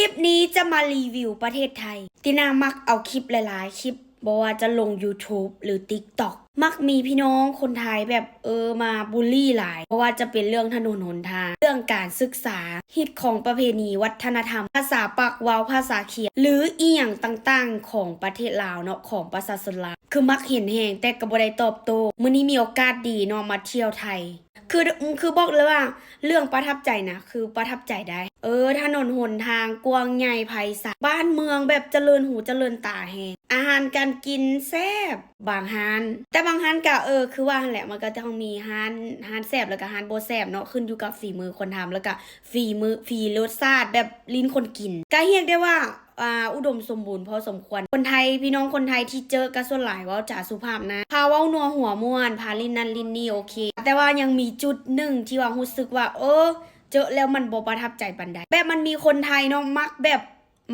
ลิปนี้จะมารีวิวประเทศไทย ตินามักเอาคลิปหลาย ๆ คลิปบอกว่าจะลง YouTube หรือ TikTok มักมีพี่น้องคนไทยแบบเออมาบูลลี่หลาย เพราะว่าจะเป็นเรื่องถนนหนทาง เรื่องการศึกษาฮิตของประเพณีวัฒนธรรม ภาษาปักว้าภาษาเขียน หรืออีหยังต่างๆ ของประเทศลาวเนาะของประชาชนลาวคือมักเห็นแหงแต่ก็บ่ได้ตอบโต้มื้อนี้มีโอกาสดีเนาะมาเที่ยวไทย คือคือบอกเลยว่าเรื่องประทับใจนะคือประทับใจได้ เออ ถนนหนทางกวางใหญ่ไพศาลบ้านเมืองแบบเจริญหูเจริญตาแฮง อาหารการกินแซ่บบางฮานแต่บางฮานก็เออคือว่าแหละมันก็ต้องมีฮานฮานแซ่บแล้วก็ฮานโบแซ่บเนาะขึ้นอยู่กับฝีมือคนทำแล้วก็ฝีมือฝีรสชาติแบบลิ้นคนกินก็เรียกได้ว่าอ่าอุดมสมบูรณ์พอสมควร คนไทยพี่น้องคนไทยที่เจอกันส่วนหลายว่าจ่าสุภาพนะพาเว้านัวหัวม่วนพาลินนันลินนี่โอเค แต่ว่ายังมีจุดหนึ่งที่ว่ารู้สึกว่า เออ เจอแล้วมันบ่ประทับใจปันใดแบบมันมีคนไทยเนาะมักแบบ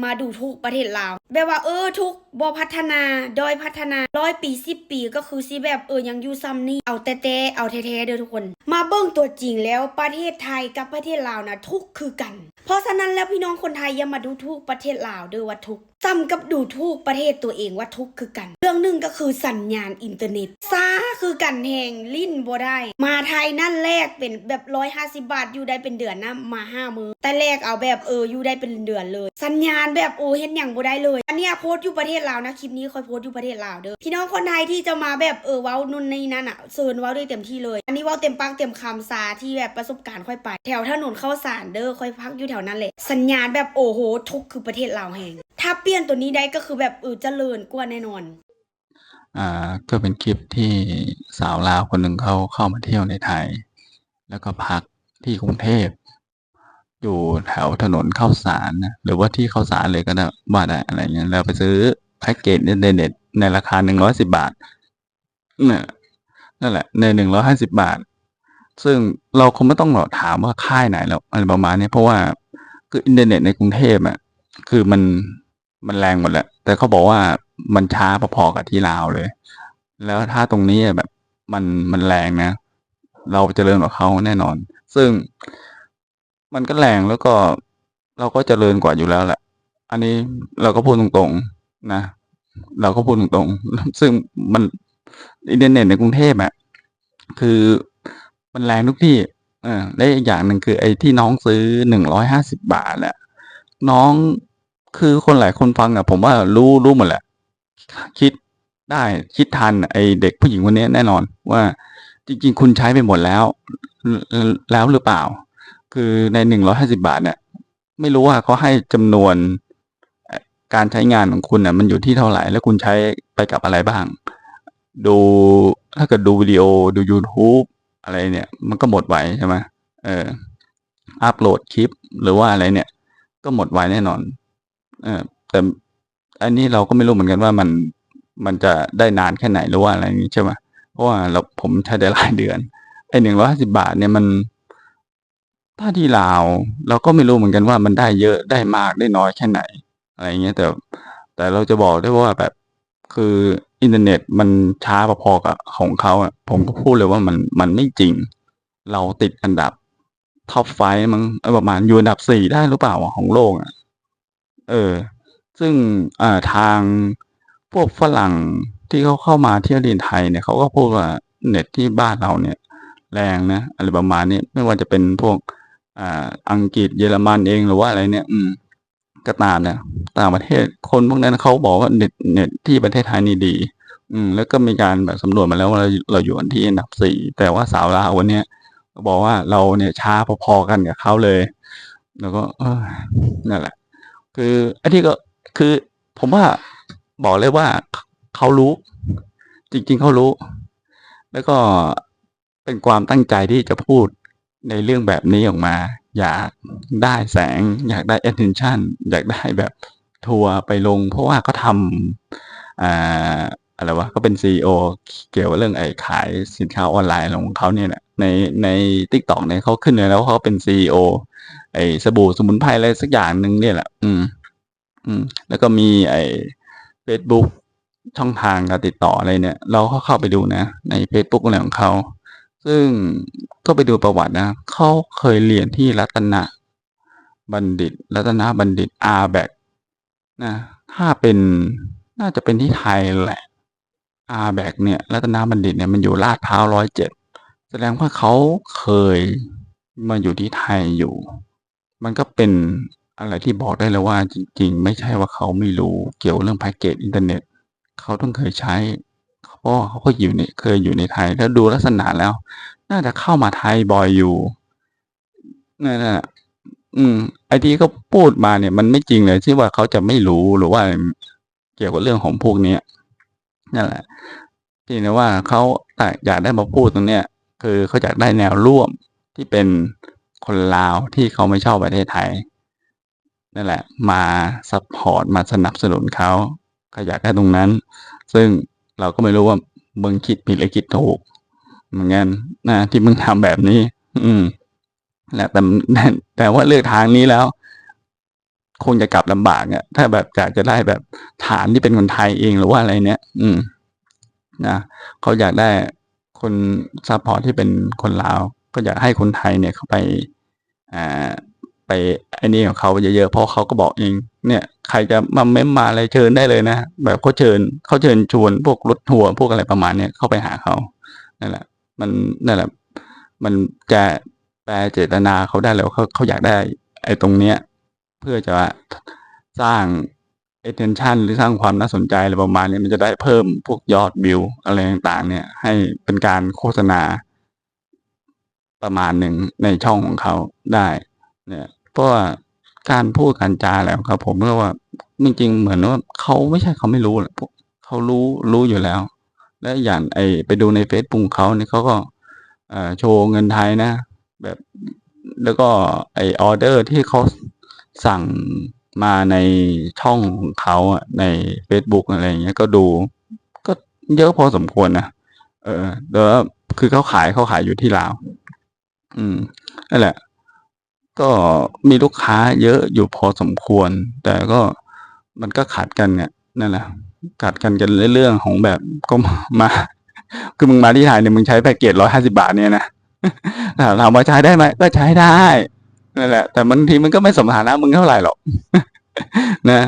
มาดูทุกประเทศลาวแบบว่าเออทุกบ่พัฒนาดอยพัฒนาร้อยปีสิบปีก็คือสิแบบเออยังอยู่ซ้ำนี่เอาแต่แต่เอาแท้ๆเด้อทุกคน มาเบิ้งตัวจริงแล้วประเทศไทยกับประเทศลาวนะทุกคือกัน เพราะฉะนั้นแล้วพี่น้องคนไทยอย่ามาดูทุกประเทศลาวเด้อว่าทุก ข์ซ้ำกับดูถูกประเทศตัวเองว่าทุกคือกัน เรื่องหนึ่งก็คือสัญญาณอินเทอร์เน็ตซาคือกันแหงลิ้นบ่ได้ มาไทยนั่นแรกเป็นแบบร้อยห้าสิบาทอยู่ได้เป็นเดือนนะมาห้ามือแต่แรกเอาแบบเอออยู่ได้เป็นเดือนเลย สัญญาณแบบโอ้เห็นอย่างบ่ได้เลย อันเนี้ยโพสต์อยู่ประเทศลาวนะคลิปนี้คอยโพสต์อยู่ประเทศลาวเด้อพี่น้องคนไทยที่จะมาแบบเออเว้านุ่นนี่นั่นอะเซิร์นเว้าด้วยเต็มที่เลย อันนี้เว้าเต็มปากเต็มคำซาที่แบบประสบการณ์ค่อยไป แถวถนนเข้าสารเด้อค่อยพักอยู่แถวนั้นแหละสัญญาณแบบโอ้โหทุกคือประเทศลาวแหง ถ้าเปลี่ยนตัวนี้ได้ก็คือแบบเออเจริญกว่าแน่นอน อ่า ก็เป็นคลิปที่สาวลาวคนหนึ่งเขาเข้ามาเที่ยวในไทย แล้วก็พักที่กรุงเทพ อยู่แถวถนนเข้าสารนะหรือว่าที่เข้าสารเลยก็ได้ว่าได้อะไรเงี้ยแล้วไปซื้อแพ็กเกจเน็ตในราคาหนึ่งร้อยสิบาทเนี่ยนั่นแหละ ในหนึ่งร้อยห้าสิบาท ซึ่งเราคงไม่ต้องหรอถามว่าค่ายไหนแล้วอะไรประมาณนี้เพราะว่าคืออินเทอร์เน็ตในกรุงเทพอะคือมัน มันแรงหมดแหละแต่เขาบอกว่ามันช้าพอๆกับที่ลาวเลย แล้วถ้าตรงนี้แบบมันมันแรงนะ เราเจริญกว่าเขาแน่นอน ซึ่งมันก็แรงแล้วก็เราก็เจริญกว่าอยู่แล้วแหละ อันนี้เราก็พูดตรงๆนะ เราก็พูดตรงๆ ซึ่งมันอินเทอร์เน็ตในกรุงเทพอะคือมันแรงทุกที่เออและอีกอย่างหนึ่งคือไอ้ที่น้องซื้อหนึ่งร้อยห้าสิบาทแหละน้อง คือคนหลายคนฟังอะผมว่ารู้รู้หมดแหละ คิดได้คิดทันไอเด็กผู้หญิงคนนี้แน่นอนว่าจริง ๆ คุณใช้ไปหมดแล้ว แล้วหรือเปล่า คือในหนึ่งร้อยห้าสิบาทเนี่ยไม่รู้ว่าเขาให้จำนวนการใช้งานของคุณเนี่ยมันอยู่ที่เท่าไหร่ แล้วคุณใช้ไปกับอะไรบ้าง ดูถ้าเกิดดูวิดีโอดู YouTube อะไรเนี่ย มันก็หมดไวใช่ไหมเอออัปโหลดคลิปหรือว่าอะไรเนี่ย ก็หมดไวแน่นอน ออแต่อันนี้เราก็ไม่รู้เหมือนกันว่ามันมันจะได้นานแค่ไหนหรือว่าอะไรอย่างนี้ใช่ไหมเพราะว่าเราผมใช้ได้หลายเดือนไอ้หนึ่งร้อยห้าสิบาทเนี่ยมันถ้าที่ลาวเราก็ไม่รู้เหมือนกันว่ามันได้เยอะได้มากได้น้อยแค่ไหน อะไรเงี้ยแต่แต่เราจะบอกได้ว่าแบบคืออินเทอร์เน็ตมันช้าพอๆกับของเขาอะผมก็พูดเลยว่ามันมันไม่จริง เราติดอันดับท็อปไฟมั้งประมาณอยู่อันดับสี่ได้หรือเปล่าของโลกอะ เออ ซึ่งอ่าทางพวกฝรั่งที่เขาเข้ามาเที่ยวดินไทยเนี่ยเขาก็พูดว่าเน็ตที่บ้านเราเนี่ย แรงนะอะไรประมาณนี้ไม่ว่าจะเป็นพวกอ่าอังกฤษเยอรมันเองหรือว่าอะไรเนี่ย อืมก็ตามเนี่ยต่างประเทศคนพวกนั้นเขาบอกว่าเน็ตเน็ตที่ประเทศไทยนี่ดี อืม แล้วก็มีการแบบสำรวจมาแล้วว่าเราเราอยู่อันที่อันดับสี่แต่ว่าสาวลาววันเนี้ยบอกว่าเราเนี่ยช้าพอๆกันกับเขาเลย แล้วก็เออนั่นแหละ คืออันที่ก็คือผมว่าบอกเลยว่าเขารู้ จริง ๆเขารู้ แล้วก็เป็นความตั้งใจที่จะพูดในเรื่องแบบนี้ออกมา อยากได้แสง อยากได้ attention อยากได้แบบทัวร์ไปลง เพราะว่าเขาทำ อะไรวะก็เป็นซีอเกี่ยวกับเรื่องไอ้ขายสินค้าออนไลน์ของเขาเนี่ยแหละในในทิกตอกเนี่ยเขาขึ้นเลยแล้วเขาเป็นซีอไอ้สบู่สมุนไพรอะไรสักอย่างหนึ่งเนี่ยแหละ อืม อืม แล้วก็มีไอ้ Facebook ช่องทางการติดต่ออะไรเนี่ย เราก็เข้าไปดูนะ ใน Facebook อะไรของเขา ซึ่งก็ไปดูประวัตินะ เขาเคยเรียนที่รัตนะบัณฑิต รัตนบัณฑิตอาแบกนะ ถ้าเป็นน่าจะเป็นที่ไทยแหละ อาแบกเนี่ยรัตนบัณฑิตเนี่ยมันอยู่ลาดพร้าวร้อยเจ็ดแสดงว่าเขาเคยมาอยู่ที่ไทยอยู่ มันก็เป็นอะไรที่บอกได้เลยว่าจริง ๆ ไม่ใช่ว่าเขาไม่รู้เกี่ยวเรื่องแพ็กเกจอินเทอร์เน็ตเขาต้องเคยใช้เพราะเขาก็อยู่ในเคยอยู่ในไทยแล้วดูลักษณะแล้ว น่าจะเข้ามาไทยบ่อยอยู่นั่นแหละอืม ไอที่เขาพูดมาเนี่ย มันไม่จริงเลยที่ว่าเขาจะไม่รู้หรือว่าเกี่ยวกับเรื่องของพวกเนี้ย นั่นแหละเพียงแต่ว่าเขาอยากได้มาพูดตรงเนี้ยคือเขาอยากได้แนวร่วมที่เป็นคนลาวที่เขาไม่ชอบประเทศไทยนั่นแหละ มาซัพพอร์ตมาสนับสนุนเขาเขาอยากได้ตรงนั้น ซึ่งเราก็ไม่รู้ว่ามึงคิดผิดหรือคิดถูกเหมือนกันนะที่มึงทำแบบนี้ อืมแหละแต่แต่ว่าเลือกทางนี้แล้ว คงจะกลับลำบากอะถ้าแบบอยากจะได้แบบฐานที่เป็นคนไทยเองหรือว่าอะไรเนี้ยอืมนะเขาอยากได้คนซัพพอร์ตที่เป็นคนลาว ก็อยากให้คนไทยเนี่ยเขาไปอ่าไปไอ้นี่ของเขาเยอะๆเพราะเขาก็บอกเองเนี่ย ใครจะมาเม้มมาอะไรเชิญได้เลยนะแบบเขาเชิญเขาเชิญชวนพวกรถทัวร์พวกอะไรประมาณเนี้ยเข้าไปหาเขานั่นแหละ มันนั่นแหละ มันจะแปลเจตนาเขาได้แล้วเขาเขาอยากได้ ไอ้ตรงเนี้ย เพื่อจะสร้าง attention หรือสร้างความน่าสนใจอะไรประมาณนี้มันจะได้เพิ่มพวกยอดวิวอะไรต่างๆ เนี่ย ให้เป็นการโฆษณา ประมาณหนึ่งในช่องของเขาได้ เนี่ยเพราะว่าการพูดการจาอะไรของเขาผมก็ว่าจริงๆเหมือนว่าเขาไม่ใช่เขาไม่รู้แหรอกเขารู้รู้อยู่แล้ว และอย่างไอไปดูในเฟซบุ๊กเขาเนี่ยเขาก็โชว์เงินไทยนะ แบบแล้วก็ไอออเดอร์ที่เขา สั่งมาในช่องของเขาอะในเฟซบุ๊กอะไรอย่างเงี้ยก็ดู ก็เยอะพอสมควรนะเออแล้วคือเขาขายเขาขายอยู่ที่ลาว อืมนั่นแหละ ก็มีลูกค้าเยอะอยู่พอสมควร แต่ก็มันก็ขัดกันเนี่ยนั่นแหละขัดกันกันเรื่องของแบบก็มาคือมึงมาที่ไทยเนี่ยมึงใช้แพ็กเกจร้อยห้าสิบาทเนี่ยนะถามว่าใช้ได้ไหมก็ใช้ได้ นั่นแหละ แต่บางทีมันก็ไม่สมฐานะมึงเท่าไหร่หรอกนะ